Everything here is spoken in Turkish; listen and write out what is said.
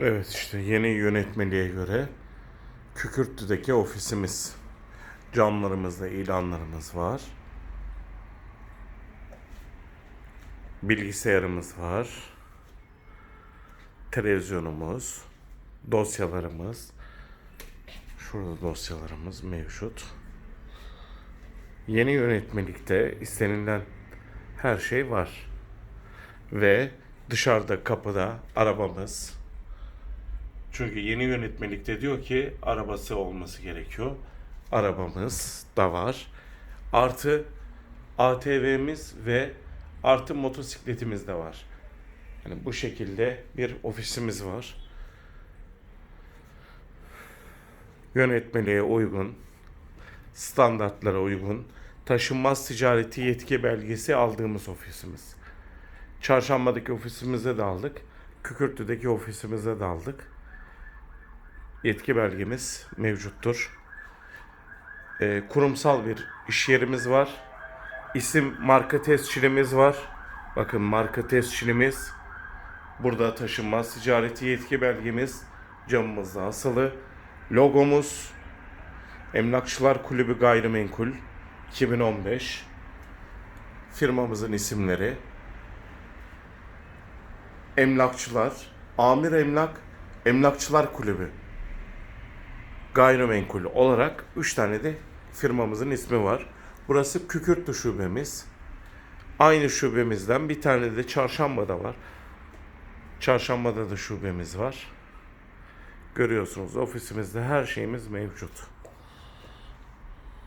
Evet işte yeni yönetmeliğe göre Kükürtlü'deki ofisimiz. Camlarımızda ilanlarımız var. Bilgisayarımız var. Televizyonumuz, dosyalarımız. Şurada dosyalarımız mevcut. Yeni yönetmelikte istenilen her şey var. Ve dışarıda kapıda arabamız, çünkü yeni yönetmelikte diyor ki arabası olması gerekiyor. Arabamız da var. Artı ATV'miz ve artı motosikletimiz de var. Yani bu şekilde bir ofisimiz var. Yönetmeliğe uygun, standartlara uygun, taşınmaz ticareti yetki belgesi aldığımız ofisimiz. Çarşamba'daki ofisimize de aldık. Kükürtlü'deki ofisimize de aldık yetki belgemiz mevcuttur. Ee, kurumsal bir iş yerimiz var. İsim marka tescilimiz var. Bakın marka tescilimiz. Burada taşınmaz ticareti yetki belgemiz camımızda asılı. Logomuz Emlakçılar Kulübü Gayrimenkul 2015. Firmamızın isimleri Emlakçılar, Amir Emlak, Emlakçılar Kulübü gayrimenkul olarak 3 tane de firmamızın ismi var. Burası Kükürtlü şubemiz. Aynı şubemizden bir tane de Çarşamba'da var. Çarşamba'da da şubemiz var. Görüyorsunuz ofisimizde her şeyimiz mevcut.